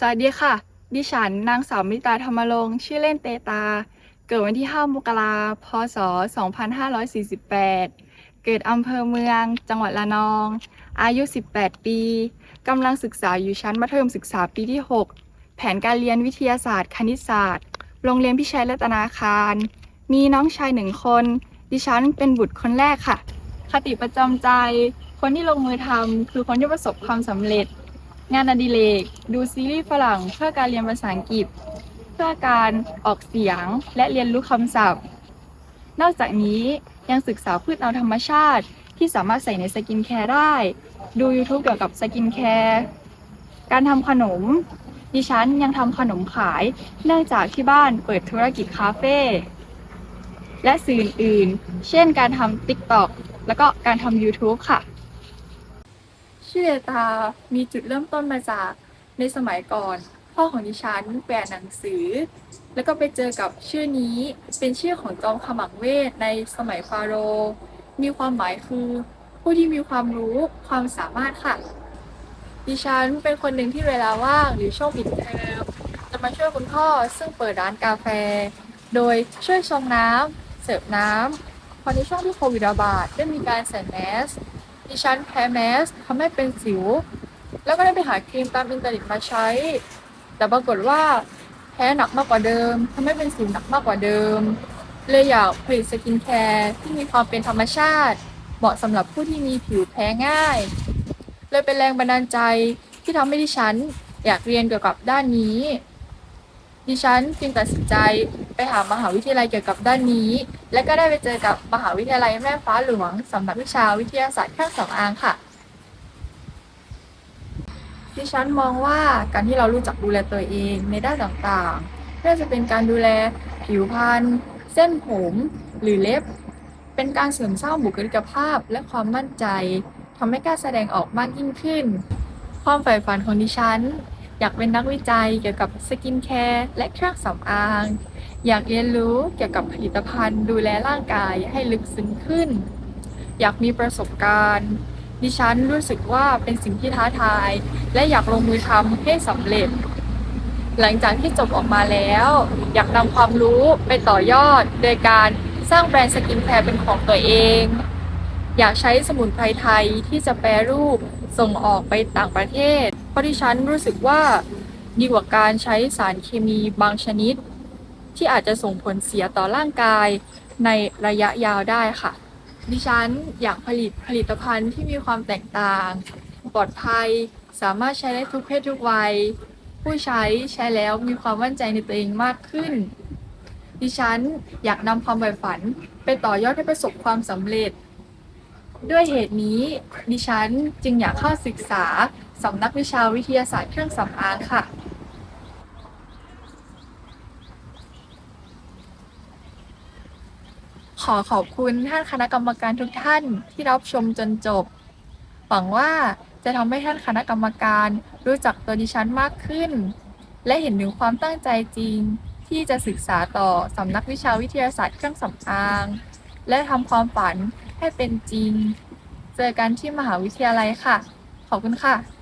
สวัสดีค่ะ ดิฉันนางสาวมิตาธรรมรงค์ชื่อเล่นเตตา เกิดวันที่ 5 มกราพศ 2548 เกิดอำเภอเมือง จังหวัดระนอง อายุ 18 ปี กำลังศึกษาอยู่ชั้นมัธยมศึกษาปีที่ 6 แผนการเรียนวิทยาศาสตร์ คณิตศาสตร์ โรงเรียนพิชัยรัตนาคาร มีน้องชายหนึ่งคน ดิฉันเป็นบุตรคนแรกค่ะ คติประจำใจ คนที่ลงมือทำคือคนที่ประสบความสำเร็จ งานอดิเรก ดูซีรีส์ฝรั่งเพื่อการเรียนภาษาอังกฤษ เพื่อการออกเสียงและเรียนรู้คำศัพท์ นอกจากนี้ยังศึกษาพืชเอาธรรมชาติ ที่สามารถใส่ในสกินแคร์ได้ ดู YouTube เกี่ยวกับสกินแคร์การทำขนม ดิฉันยังทำขนมขาย เนื่องจากที่บ้านเปิดธุรกิจคาเฟ่และสื่ออื่น เช่นการทำ TikTok แล้วก็การทำ YouTube ค่ะ ชื่อเดตามีจุดเริ่มต้นมาจากในสมัยก่อน พ่อของดิฉันแปลหนังสือ แล้วก็ไปเจอกับชื่อนี้เป็นชื่อของจอมขมังเวทในสมัยฟาโรห์มีความหมายคือ ผู้ที่มีความรู้ความสามารถค่ะ ดิฉันเป็นคนหนึ่งที่เวลาว่างหรือช่วงปิดเทอมจะมาช่วยคุณพ่อซึ่งเปิดร้านกาแฟ โดยช่วยชงน้ำเสิร์ฟน้ำพอในช่วงที่โควิดระบาดได้มีการใส่แมส ดิฉันแพ้แมสทำให้เป็นสิว แล้วก็ได้ไปหาครีมตามอินเทอร์เน็ตมาใช้ แต่ปรากฏว่าแพ้หนักมากกว่าเดิมทำให้เป็นสิวหนักมากกว่าเดิม เลยอยากผลิตสกินแคร์ที่มีความเป็นธรรมชาติ เหมาะสำหรับผู้ที่มีผิวแพ้ง่าย เลยเป็นแรงบันดาลใจที่ทำให้ดิฉันอยากเรียนเกี่ยวกับด้านนี้ ดิฉันจึงตัดสินใจไปหามหาวิทยาลัยเกี่ยวกับด้านนี้ และก็ได้ไปเจอกับมหาวิทยาลัยแม่ฟ้าหลวงสำนักวิชาวิทยาศาสตร์เครื่องสำอางค่ะ ดิฉันมองว่าการที่เรารู้จักดูแลตัวเองในด้านต่างๆไม่ว่าจะเป็นการดูแลผิวพรรณเส้นผมหรือเล็บ เป็นการเสริมสร้างบุคลิกภาพและความมั่นใจทำให้กล้าแสดงออกมากยิ่งขึ้น ความใฝ่ฝันของดิฉัน อยากเป็นนักวิจัยเกี่ยวกับสกินแคร์และเครื่องสำอาง อยากเรียนรู้เกี่ยวกับผลิตภัณฑ์ ดูแลร่างกายให้ลึกซึ้งขึ้น อยากมีประสบการณ์ ดิฉันรู้สึกว่าเป็นสิ่งที่ท้าทาย และอยากลงมือทำให้สำเร็จ หลังจากที่จบออกมาแล้ว อยากนำความรู้ไปต่อยอด โดยการสร้างแบรนด์สกินแคร์เป็นของตัวเอง อยากใช้สมุนไพรไทยที่จะแปรรูปส่งออกไปต่างประเทศ เพราะดิฉันรู้สึกว่าดีกว่าการใช้สารเคมีบางชนิด ที่อาจจะส่งผลเสียต่อร่างกายในระยะยาวได้ค่ะ ดิฉันอยากผลิตผลิตภัณฑ์ที่มีความแตกต่าง ปลอดภัย สามารถใช้ได้ทุกเพศทุกวัย ผู้ใช้ใช้แล้วมีความมั่นใจในตัวเองมากขึ้น ดิฉันอยากนำความใฝ่ฝันไปต่อยอดให้ประสบความสำเร็จ ด้วยเหตุนี้ดิฉันจึงอยากเข้าศึกษาสำนักวิชาวิทยาศาสตร์เครื่องสำอางค่ะ ขอขอบคุณท่านคณะกรรมการทุกท่านที่รับชมจนจบ หวังว่าจะทำให้ท่านคณะกรรมการรู้จักตัวดิฉันมากขึ้น และเห็นถึงความตั้งใจจริงที่จะศึกษาต่อสำนักวิชาวิทยาศาสตร์เครื่องสำอาง และทำความฝัน ให้เป็นจริง เจอกันที่มหาวิทยาลัยค่ะ ขอบคุณค่ะ